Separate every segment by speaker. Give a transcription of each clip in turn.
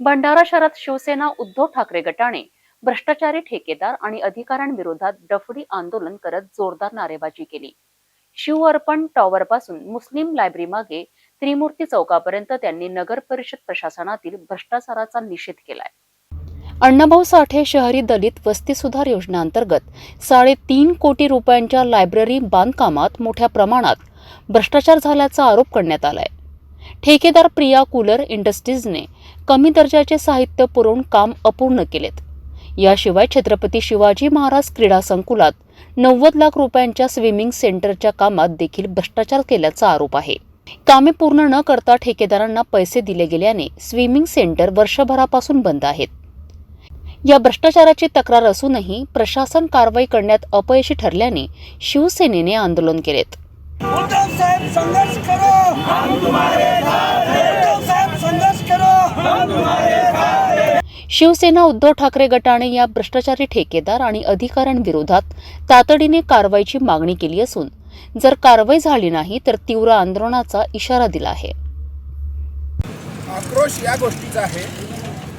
Speaker 1: भंडारा शहरात शिवसेना उद्धव ठाकरे गटाने भ्रष्टाचारी ठेकेदार आणि अधिकाऱ्यांविरोधात डफडी आंदोलन करत जोरदार नारेबाजी केली. शिव अर्पण टॉवर पासून मुस्लिम लायब्ररी मागे त्रिमूर्ती चौकापर्यंत त्यांनी नगर परिषद प्रशासनातील भ्रष्टाचाराचा निषेध केलाय. अण्णाभाऊ साठे शहरी दलित वस्ती सुधार योजनेअंतर्गत साडेतीन कोटी रुपयांच्या लायब्ररी बांधकामात मोठ्या प्रमाणात भ्रष्टाचार झाल्याचा आरोप करण्यात आलाय. ठेकेदार प्रिया कूलर इंडस्ट्रीजने कमी दर्जाचे साहित्य पुरवून काम अपूर्ण केलेत. याशिवाय छत्रपती शिवाजी महाराज क्रीडा संकुलात नव्वद लाख रुपयांच्या स्विमिंग सेंटरच्या कामात देखील भ्रष्टाचार केल्याचा आरोप आहे. कामे पूर्ण न करता ठेकेदारांना पैसे दिले गेल्याने स्विमिंग सेंटर वर्षभरापासून बंद आहेत. या भ्रष्टाचाराची तक्रार असूनही प्रशासन कारवाई करण्यात अपयशी ठरल्याने शिवसेनेने आंदोलन केलेत.
Speaker 2: साहेब संघर्ष करो. हम तुम्हारे साथ हैं उद्धव साहेब संघर्ष करो.
Speaker 1: शिवसेना उद्धव ठाकरे गटाने या भ्रष्टाचारी ठेकेदार आणि अधिकाऱ्यांविरोधात तातडीने कारवाईची मागणी केली असून जर कारवाई झाली नाही तर तीव्र आंदोलनाचा इशारा दिला आहे.
Speaker 3: आक्रोश या गोष्टीचा आहे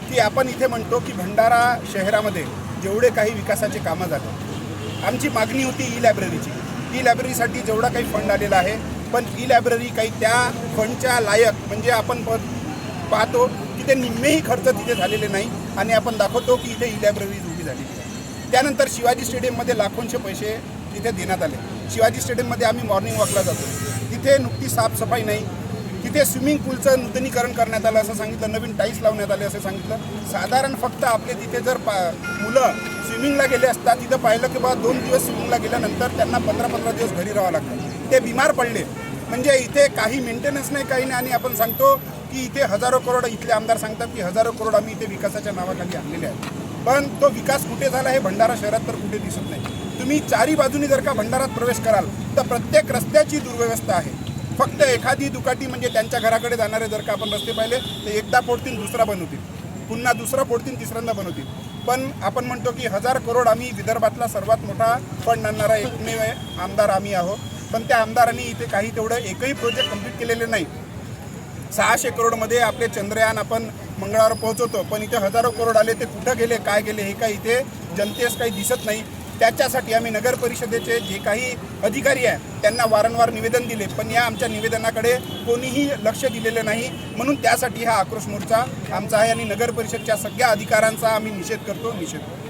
Speaker 3: की आपण इथे म्हणतो की भंडारा शहरामध्ये जेवढे काही विकासाचे कामं झाले आमची मागणी होती ई लायब्ररीची ई लायब्ररीसाठी जेवढा काही फंड आलेला आहे पण ई लायब्ररी काही त्या फंडच्या लायक म्हणजे आपण प पाहतो की ते निम्मेही खर्च तिथे झालेले नाही. आणि आपण दाखवतो की इथे ई लायब्ररी उभी झालेली आहे. त्यानंतर शिवाजी स्टेडियममध्ये लाखोंचे पैसे तिथे देण्यात आले. शिवाजी स्टेडियममध्ये आम्ही मॉर्निंग वॉकला जातो. तिथे नुकती साफसफाई नाही. तिथे स्विमिंग पूलचं नूतनीकरण करण्यात आलं असं सांगितलं. नवीन टाईल्स लावण्यात आले असं सांगितलं. साधारण फक्त आपले तिथे जर पा मुलं स्विमिंगला गेले असतात तिथं पाहिलं की बा दोन दिवस स्विमिंगला गेल्यानंतर त्यांना पंधरा पंधरा दिवस घरी राहावं लागतं. ते बिमार पडले. म्हणजे इथे काही मेंटेनन्स नाही काही नाही. आणि आपण सांगतो की इथे हजारो करोड इथले आमदार सांगतात की हजारो करोड आम्ही इथे विकासाच्या नावाखाली आणलेले आहेत. पण तो विकास कुठे झाला हे भंडारा शहरात तर कुठे दिसत नाही. तुम्ही चारी बाजूनी जर का भंडारात प्रवेश कराल तर प्रत्येक रस्त्याची दुर्व्यवस्था आहे. फक्त एखादी दुकाटी म्हणजे त्यांच्या घराकडे जाणारे जर का आपण रस्ते पाहिले तर एकदा फोडतील दुसरा बनवतील. पुन्हा दुसरा फोडतील तिसऱ्यांदा बनवतील. पण आपण म्हणतो की हजार करोड आम्ही विदर्भातला सर्वात मोठा फंड आणणारा एकमेव आहे, आमदार आम्ही आहोत. पण त्या आमदारांनी इथे काही तेवढं एकही प्रोजेक्ट कंप्लीट केलेले नाही. सहाशे करोडमध्ये आपले चंद्रयान आपण मंगळावर पोहोचवतो पण इथे हजारो करोड आले ते कुठं गेले काय गेले हे काही इथे जनतेस काही दिसत नाही. त्याच्यासाठी आम्ही नगर परिषदेचे जे काही अधिकारी आहे त्यांना वारंवार निवेदन दिले. पण या आमच्या निवेदनाकडे कोणीही लक्ष दिलेलं नाही. म्हणून त्यासाठी हा आक्रोश मोर्चा आमचा आहे आणि नगर परिषदच्या सगळ्या अधिकारांचा आम्ही निषेध करतो निषेध करतो.